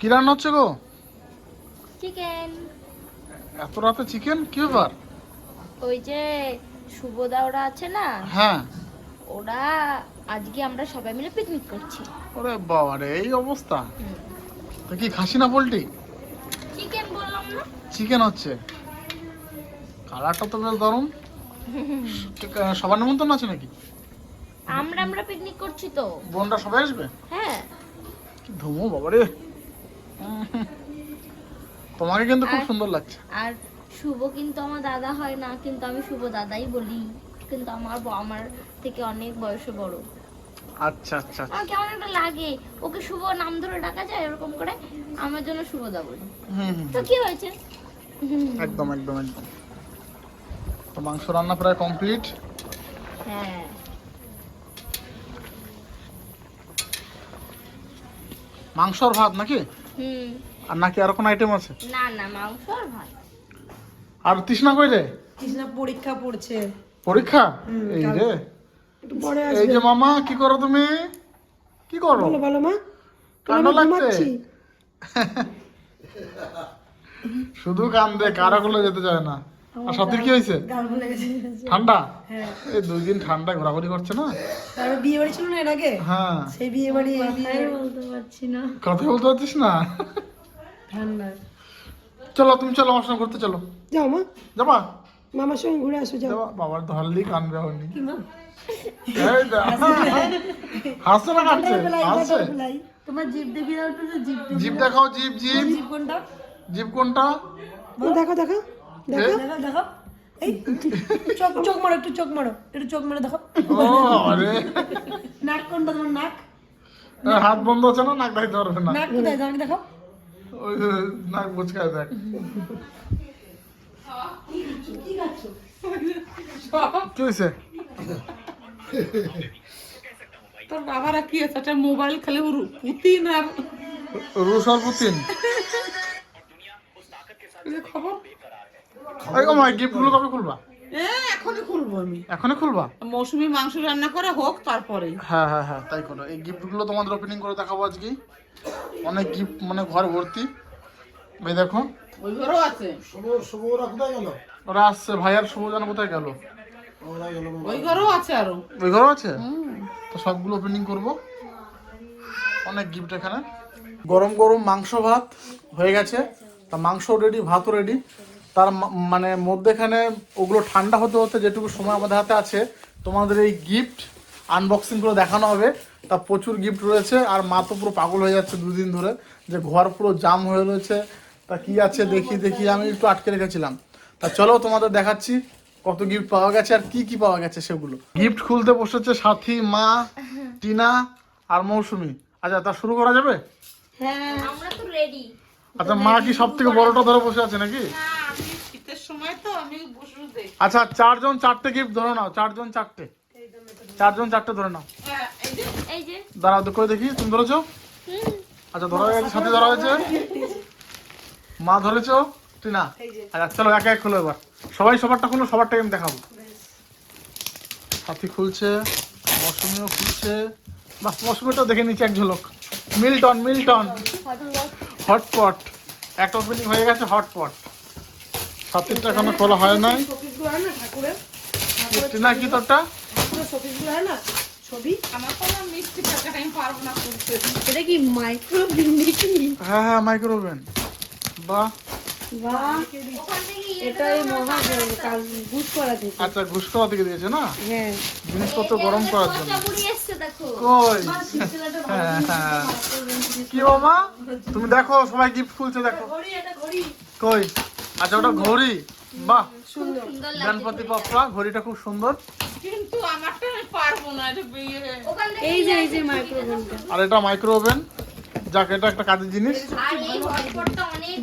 কি রান্না হচ্ছে গো? চিকেন এত রাতে চিকেন কি ব্যাপার? ওই যে শুভদা ওরা আছে না? হ্যাঁ। ওরা আজকে আমরা সবাই মিলে পিকনিক করছি। ওরে বাবা রে এই অবস্থা। তো কি খাসি না পোলট্রি? চিকেন বললাম না। চিকেন হচ্ছে। কালারটা তো বেশ দারুণ। সবার নিমন্ত্রণ আছে নাকি? আমরা আমরা পিকনিক করছি তো। বোনরা সবাই আসবে? হ্যাঁ। কি ধুমো বাবা রে। তোমাকে কিন্তু খুব সুন্দর লাগছে। আর শুভ কিন্তু আমার দাদা হয় না কিন্তু আমি শুভ দাদাই বলি। কিন্তু আমার আমার থেকে অনেক বয়সে বড়। আচ্ছা আচ্ছা আচ্ছা। আমার কেমন একটা লাগে। ওকে শুভ নাম ধরে ডাকা যায় এরকম করে আমার জন্য শুভদা বলি। হুম হুম তো কি হয়েছে? একদম একদম একদম। তো মাংস রান্না প্রায় কমপ্লিট হ্যাঁ। মাংস আর ভাত নাকি? হুম। আর নাকি আর কোনো আইটেম আছে? না না মাংস আর ভাত। আর তৃষ্ণা কই রে কৃষ্ণা পরীক্ষা পড়ছে। পরীক্ষা? এই রে একটু পরে এই যে মামা কি করো তুমি? কি করো? বলো বলো মা। কেন লাগছে। শুধু কান্দে কারা গুলো যেতে চায় না। আর সাথীর কি হয়েছে? গাল ভুলে গেছে। ঠান্ডা? হ্যাঁ। এই দুই দিন ঠান্ডা ঘোরাঘুরি করছে না? তারপর বিয়ে বাড়ি ছিল না এর আগে? হ্যাঁ। সেই বিয়ে বাড়ি বলতে পারছি না। কথা বলতে পারছিস না? ঠান্ডা। চলো তুমি চলো আমার সঙ্গে ঘুরতে চলো। যাও মা। যাবা? মামার সঙ্গে ঘুরে আসো যাও। যাবা? বাবার ধরলি কানবে হয়নি কি মা? এই হাসছে না কাটছে হাসছে? তোমার জিভ দেখি দাও একটু জিভ জিপ দেখাও জিপ জিপ জিভ কোনটা? জিপ কোনটা? দেখো দেখো। দেখো। এ? দেখো দেখো। এই চোখ চোখ মারো একটু চোখ মারো। একটু চোখ মারো দেখো। আরে। নাক কোনটা তোমার নাক? হাত বন্ধ আছে না? নাক দেখাইতে পারবে না। নাক কোথায়? দাঁড়িয়ে দেখো। ওই নাক দেখ। কি হয়েছে তোর বাবারা কি আছে? একটা মোবাইল খালি পুতিন আর রুশ আর পুতিন খবর? এই ও মাই কবে খুলবা? এ এখনই খুলবো আমি। এখনই খুলবা? মৌসুমি মাংস রান্না করে হোক তারপরে। হ্যাঁ হ্যাঁ হ্যাঁ তাই করো। এই গিফটগুলো তোমাদের ওপেনিং করে দেখাবো আজকে। অনেক গিফট মানে ঘর ভর্তি। এই দেখো। ওই ঘরও আছে। ওরা আসছে ভাই আর শুভ জানো কোথায় গেল? ওই ঘরও আছে আরও। ওই ঘরও আছে? তো সবগুলো ওপেনিং করব। অনেক গিফট এখানে। গরম গরম মাংস ভাত হয়ে গেছে। তা মাংস রেডি ভাতও রেডি তার মানে মধ্যেখানে ওগুলো ঠান্ডা হতে হতে যেটুকু সময় আমাদের হাতে আছে তোমাদের এই গিফট আনবক্সিং করে দেখানো হবে। তা প্রচুর গিফট রয়েছে আর মা তো পুরো পাগল হয়ে যাচ্ছে দুদিন ধরে যে ঘর পুরো জাম হয়ে রয়েছে। তা কি আছে দেখি দেখি আমি একটু আটকে রেখেছিলাম। তা চলো তোমাদের দেখাচ্ছি কত গিফট পাওয়া গেছে আর কি কি পাওয়া গেছে সেগুলো। গিফট খুলতে বসেছে সাথী মা টিনা আর মৌসুমি। আচ্ছা তা শুরু করা যাবে? হ্যাঁ। আমরা তো রেডি আচ্ছা মা কি সব থেকে বড়টা ধরে বসে আছে নাকি? আমি শীতের সময় তো আমি আচ্ছা চারজন চারটে গিফট ধরে নাও চারজন চারটে। চারজন চারটে ধরে নাও। হ্যাঁ, এই যে। এই যে। দাঁড়াও করে দেখি তুমি ধরেছো? আচ্ছা ধরা হয়ে গেছে সাথে ধরা হয়েছে? মা ধরেছো? টিনা? আচ্ছা চলো একে এক খুলো এবার। সবাই সবারটা খুলো সবারটা আমি দেখাবো। সাথী খুলছে মৌসুমিও খুলছে। বাহ মৌসুমিটা দেখে নিচ্ছে এক ঝলক। Milton Milton. হটপট। একটা ওপেনিং হয়ে গেছে হটপট। সাথীরটা এখনও খোলা হয় নাই। শোপিসগুলো না কি তোরটা হয় মিষ্টি? হ্যাঁ মাইক্রোওভেন বাহ। আচ্ছা ঘুষ করা থেকে দিয়েছে না? হ্যাঁ। জিনিসপত্র গরম করার জন্য। কই? হ্যাঁ, হ্যাঁ। কি তুমি দেখো সবাই গিফট খুলছে দেখো। ঘড়ি এটা ঘড়ি। কই? আচ্ছা ওটা ঘড়ি? বাহ। গণপতি বাপ্পা ঘড়িটা খুব সুন্দর। কিন্তু আমারটা পারব না এটা বিয়ে। ওখান থেকে এই যে এই যে মাইক্রোফোনটা আর এটা মাইক্রোওভেন যাক এটা একটা কাজের জিনিস।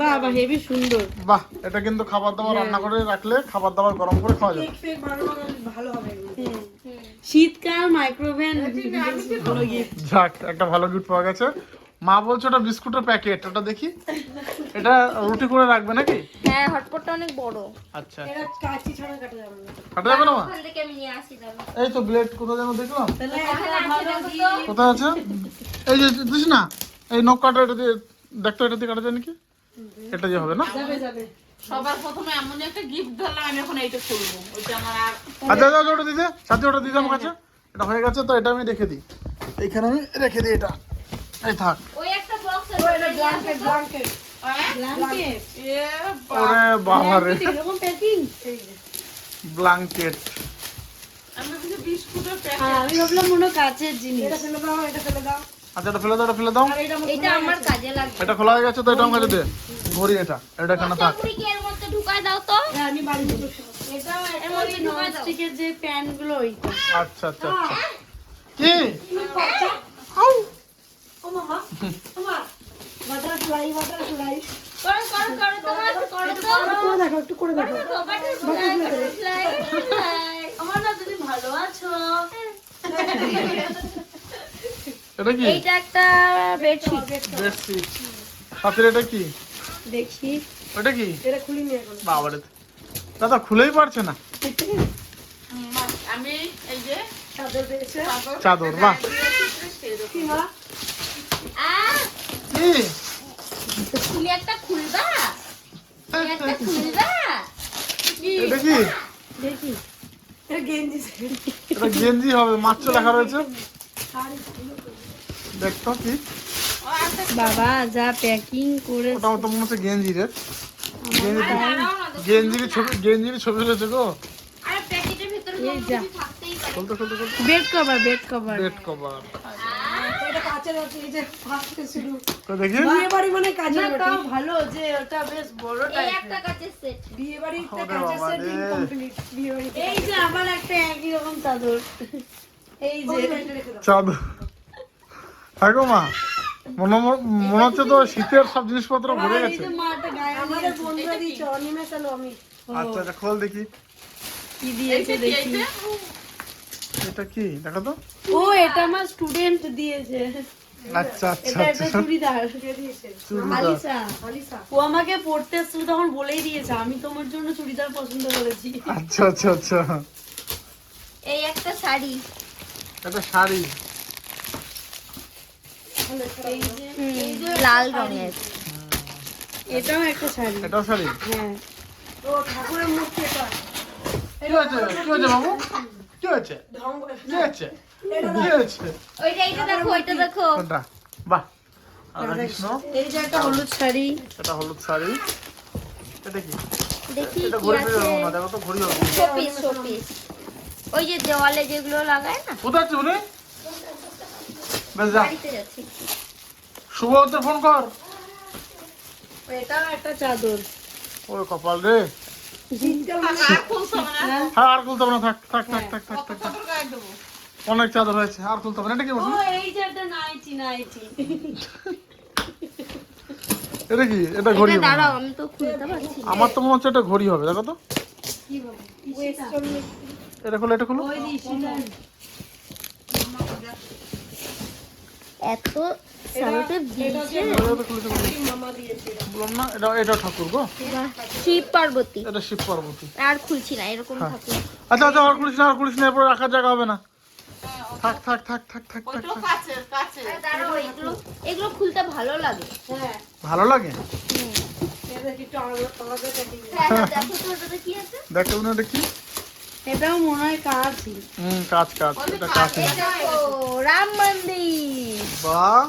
বাহ বাহ হেভি সুন্দর। বাহ এটা কিন্তু খাবার দাবার রান্না করে রাখলে খাবার দাবার গরম করে খাওয়া যাবে। ভালো হবে শীতকাল মাইক্রোওভেন ভালো গিফট যাক একটা ভালো গিফট পাওয়া গেছে। মা বলছে ওটা বিস্কুটের প্যাকেট ওটা দেখি। এটা রুটি করে রাখবে নাকি? হ্যাঁ হটপটটা অনেক বড়। আচ্ছা এটা কাচি ছাড়া কাটা যাবে না। কাটা যাবে না মা? ওখান থেকে আমি নিয়ে আসি দাঁড়া এই তো ব্লেড কোথায় যেন দেখলাম। কোথায় আছে? এই যে দিস না এই নখ কাটা এটা দিয়ে দেখতো এটা দিয়ে কাটা যায় নাকি? এটা দিয়ে হবে না? যাবে যাবে। সবার প্রথমে এমন একটা গিফট ধরলাম আমি এখন এইটা খুলবো। ওইটা আমার আর আচ্ছা আচ্ছা আচ্ছা, ওটা দিতে? সাথে ওটা দিতে আমার কাছে? এটা হয়ে গেছে তো এটা আমি রেখে দিই। এইখানে আমি রেখে দিই এটা। এই থাক। ওই একটা বক্স ও এটা ব্ল্যাঙ্কেট ব্ল্যাঙ্কেট হ্যাঁ? ব্ল্যাঙ্কেট এ ওরে বাবা রে এরকম প্যাকিং ব্ল্যাঙ্কেট আমি ভেবেছি বিস্কুটের প্যাকেট হ্যাঁ, আমি ভাবলাম মনে হয় কাচের জিনিস। এটা ফেলে দাও এটা ফেলে দাও। আচ্ছা এটা ফেলে দাও এটা ফেলে দাও। এটা আমার কাজে লাগবে। এটা খোলা হয়ে গেছে তো এটা আমার কাছে দে। ঘড়ি এটা এটা এখানে থাক। চাকুরিকে এর মধ্যে ঢুকায় দাও তো? হ্যাঁ, আমি বাড়ি থেকে এটাও এর মধ্যে ঢুকায় দাও। ননস্টিকের যে প্যানগুলো ওইটা আচ্ছা আচ্ছা আচ্ছা। কি? ও মামা মামা বাটারফ্লাই বাটারফ্লাই করো করো করো তোমার করো তো করে দেখো একটু করে দেখো। বাটারফ্লাই বাটারফ্লাই আমার না তুমি ভালো আছো। এটা কি? এইটা একটা বেডশিট বেডশিট সাথে এটা কি? দেখি ওটা কি? এটা এখন দাদা খুলেই পারছে না। আমি এই যে চাদর পেয়েছে। চাদর। বাহ। কি মা? আহ কি? তুমি একটা খুলবা? তুমি একটা খুলবা? এটা কি? দেখি। এটা গেঞ্জি। এটা গেঞ্জি হবে মাত্র লেখা রয়েছে। দেখতো কি? বাবা যা প্যাকিং করে ওটা তো মনে হচ্ছে গেঞ্জি রে। গেঞ্জির ছবি গেঞ্জির ছবি রয়েছে গো। Bed cover bed cover bed cover বিয়ে বাড়ি মানে কাজের তাও ভালো যে ওটা বেশ বড় এই একটা কাচের সেট বিয়ে বাড়িতে ওরে কাজের বাবা সেট রে। ইনকমপ্লিট বিয়ে বাড়িতে এই যে আবার একটা একই রকম চাদর। এই যে থাকো মা। মনে হচ্ছে তো শীতের সব জিনিসপত্র ভরে গেছে। আচ্ছা আচ্ছা খোল দেখি। কি দিয়েছে দেখি। এটা? কি? দেখো তো। ও এটা আমার স্টুডেন্ট দিয়েছে। আচ্ছা আচ্ছা এটা চুড়িদার। আলিসা আলিসা ও আমাকে পড়তে তখন বলেই দিয়েছে আমি তোমার জন্য চুড়িদার পছন্দ করেছি। আচ্ছা আচ্ছা আচ্ছা। এই একটা শাড়ি। এটা শাড়ি। লাল রঙের। এটাও একটা শাড়ি। এটাও শাড়ি? হ্যাঁ। ও ঠাকুরের মূর্তি এটা। কি হয়েছে? কি হয়েছে বাবু? কি হয়েছে? কি হয়েছে? কি হয়েছে? ওইটা এইটা দেখো ওইটা দেখো। কোনটা বাহ। কৃষ্ণ এই যে একটা হলুদ শাড়ি। এটা হলুদ শাড়ি। এটা কি? দেখি এটা কি ঘড়ি আছে। না দেখো তো ঘড়ি হবে। শোপিস শোপিস ওই যে দেওয়ালে যেগুলো লাগায় না? কোথায় আছে বেশ যা শুভ ফোন কর। একটা চাদর। ওই কপাল রে। আর খুলতে হবে না। হ্যাঁ। আর খুলতে না। থাক থাক থাক থাক থাক থাক থাক। কত গায়ে দেবো? অনেক চাদর হয়েছে। আর খুলতে হবে না। এটা কি বলছো এটা কি? এটা ঘড়ি। আমার তো মনে হচ্ছে এটা ঘড়ি হবে দেখো তো। এটা খোলো এটা খোলো। দিশিটা এত এটা ঠাকুর গো। শিব পার্বতী। এটা শিব পার্বতী। আর খুলছি না এরকম হ্যাঁ। ঠাকুর। আচ্ছা আচ্ছা আর না আর খুলিস না এরপর রাখার জায়গা হবে না। থাক থাক থাক থাক থাক থাক এগুলো এগুলো খুলতে ভালো লাগে। হ্যাঁ। ভালো লাগে? হ্যাঁ। দেখো তো কি আছে? দেখো কি এটাও মনে হয় কাঁচই হুম এটা রাম মন্দির। বাহ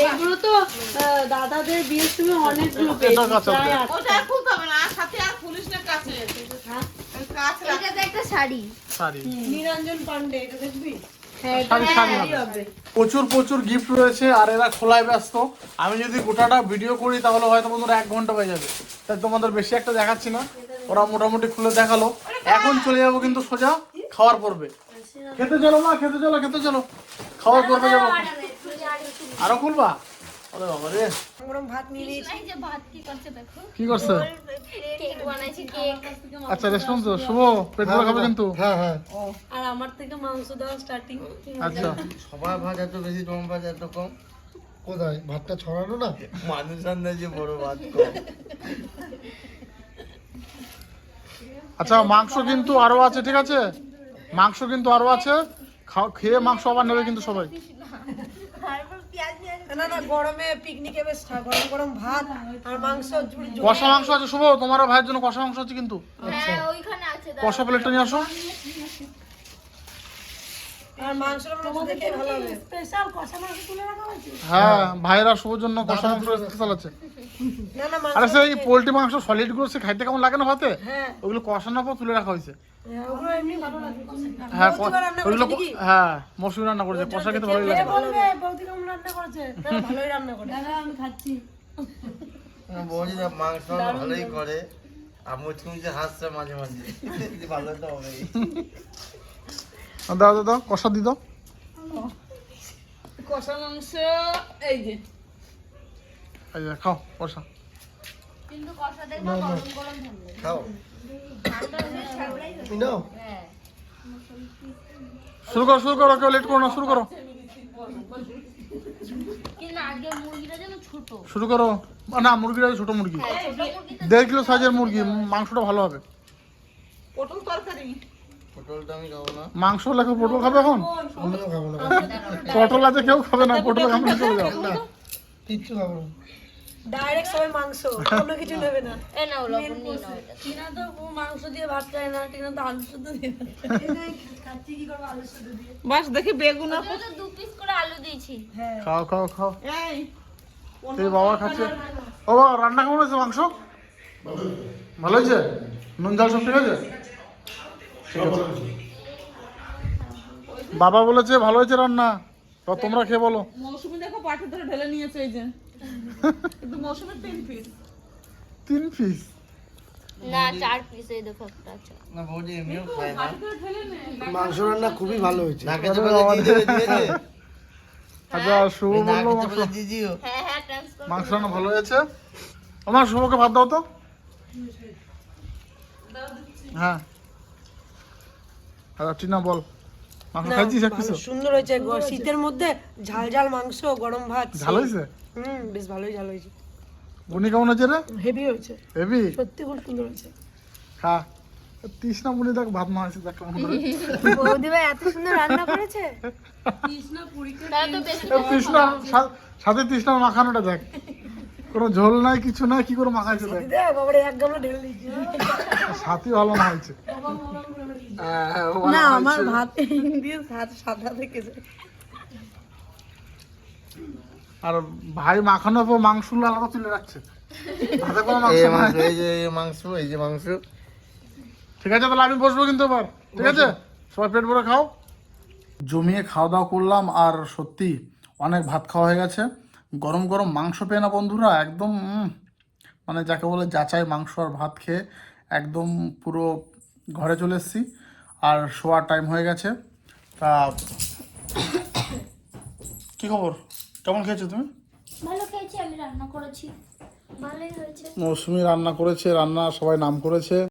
এগুলো তো দাদাদের বিয়ের সময় অনেকগুলো কাছে। শাড়ি। নিরঞ্জন পান্ডে এটা দেখবি? হ্যাঁ হবে। হবে। প্রচুর প্রচুর গিফট রয়েছে আর এরা খোলায় ব্যস্ত। আমি যদি গোটাটা ভিডিও করি তাহলে হয়তো বন্ধুরা এক ঘণ্টা হয়ে যাবে। তাই তোমাদের বেশি একটা দেখাচ্ছি না। ওরা মোটামুটি খুলে দেখাল। এখন চলে যাব কিন্তু সোজা খাওয়ার পর্বে। খেতে চলো মা খেতে চলো খেতে চলো। খাওয়ার পর্বে যাব। আরও খুলবা? আরে বাবা রে। গরম ভাত নিয়ে নিয়েছি এই যে ভাত কি করছে দেখো? কি করছে? কেক বানাইছি কেক। আচ্ছা তো শুভ পেট ভরে খাবে কিন্তু? হ্যাঁ হ্যাঁ। আর আমার থেকে মাংস দেওয়া স্টার্টিং আচ্ছা। সবার ভাত এত বেশি তোমার ভাত এত কম। কোথায়? ভাতটা ছড়ানো না? মানুষ আন্দাজে বড় ভাত কম। আচ্ছা মাংস কিন্তু আরও আছে ঠিক আছে? মাংস কিন্তু আরও আছে। খাও খেয়ে মাংস আবার নেবে কিন্তু সবাই। না না গরমে পিকনিকে বেশ গরম গরম ভাত আর মাংস। কষা মাংস আছে শুভ তোমার ভাইয়ের জন্য কষা মাংস আছে কিন্তু হ্যাঁ ওইখানে আছে দাঁড়াও। কষা প্লেটটা নিয়ে আসো আর মাংসটা মনে হচ্ছে দেখে ভালো হবে স্পেশাল কষা মাংস তুলে রাখা হয়েছে হ্যাঁ জন্য কষা মাংস স্পেশাল আছে। না না আরে সেই পোলট্রি মাংস সলিডগুলো সে খাইতে কেমন লাগে না ভাতে? হ্যাঁ। ওগুলো কষানোর পর তুলে রাখা হয়েছে। হ্যাঁ, ওগুলো এমনি ভালো লাগে হ্যাঁ? হ্যাঁ মসুরি রান্না করেছে কষা খেতে ভালোই লাগে। বৌদি মাংস ভালোই করে আর হাসছে মাঝে মাঝে। ভালো তো হবেই। দাও দাও দাও কষা দি দাও। কষা মাংস এই যে। এই যে খাও কষা। কিন্তু কষা দেখব গরম গরম থাকবে খাও। নাও হ্যাঁ শুরু করো শুরু করো কেউ লেট করো না শুরু করো। কিন্তু আগে মুরগিটা যেন ছোট। শুরু করো। না মুরগিটা ছোট মুরগি। হ্যাঁ দেড় কিলো সাইজের মুরগি মাংসটা ভালো হবে। পটল তরকারি পটলটা আমি খাব না মাংস লাগে পটল খাবে এখন? পটল আছে কেউ খাবে না পটল খাবে না চলে যাও। কিচ্ছু খাব না। ডাইরেক্ট সবাই মাংস অন্য কিছু নেবে না। এ নাও লবণ নিয়ে নাও। টিনা তো মাংস দিয়ে ভাত খায় না টিনা তো আলু শুদ্ধ দিয়ে খাচ্ছি কি করব আলু শুদ্ধ দিয়ে? বাস দেখি বেগুন তো দু পিস করে আলু দিয়েছি। হ্যাঁ। খাও খাও খাও। এই এই বাবা খাচ্ছে। ও বাবা রান্না কেমন হয়েছে মাংস? ভালো হয়েছে? নুন ঝাল সব ঠিক আছে? বাবা বলেছে ভালো হয়েছে রান্না? তো তোমরা খেয়ে বলো। মৌসুমি দেখো পাঠে ধরে ঢেলে নিয়েছে এই যে। কিন্তু মৌসুমের তিন পিস তিন পিস না চার পিস এই দেখো একটা আছে। না বৌদি এমনিও খায় না। মাংস রান্না খুবই ভালো হয়েছে। নাকে আচ্ছা শুভ বলল মাংস। হ্যাঁ হ্যাঁ ট্রান্সফার মাংস রান্না ভালো হয়েছে? আমার শুভকে ভাত দাও তো। হ্যাঁ। আচ্ছা টিনা বল। মাংস খাইছিস এক পিস সুন্দর হয়েছে শীতের মধ্যে ঝাল ঝাল মাংস গরম ভাত ভালো হয়েছে? হুম বেশ ভালোই ঝাল হয়েছে। বুনি কেমন হয়েছে রে? হেভি হয়েছে। হেবি সত্যি খুব সুন্দর হয়েছে। খা। তৃষ্ণা বুনি দেখ ভাত মা আছে দেখ কেমন বৌদি ভাই এত সুন্দর রান্না করেছে? তৃষ্ণা সাথে তৃষ্ণার মাখানোটা দেখ। কোনো ঝোল নাই কিছু নাই কি করে মাখাইছে দেখ। দেখ বাবারে এক গামলা ঢেলে দিয়েছি। সাথী ভালো না হয়েছে। না আমার ভাত দিয়ে ভাত সাদা থেকেছে আর ভাই মাখানোর পর মাংস আলাদা তুলে রাখছে। ভাতে কোনো মাংস এই নাই। মাংস এই যে মাংস এই যে মাংস। ঠিক আছে তাহলে আমি বসবো কিন্তু এবার। ঠিক আছে? সবাই পেট ভরে খাও। জমিয়ে খাওয়া দাওয়া করলাম আর সত্যি অনেক ভাত খাওয়া হয়ে গেছে। গরম গরম মাংস পেয়ে না বন্ধুরা একদম মানে যাকে বলে যাচাই মাংস আর ভাত খেয়ে একদম পুরো ঘরে চলে এসেছি। আর শোয়ার টাইম হয়ে গেছে। তা কি খবর? কেমন খেয়েছো তুমি? ভালো খেয়েছি আমি রান্না করেছি। ভালোই হয়েছে। মৌসুমি রান্না করেছে রান্না সবাই নাম করেছে।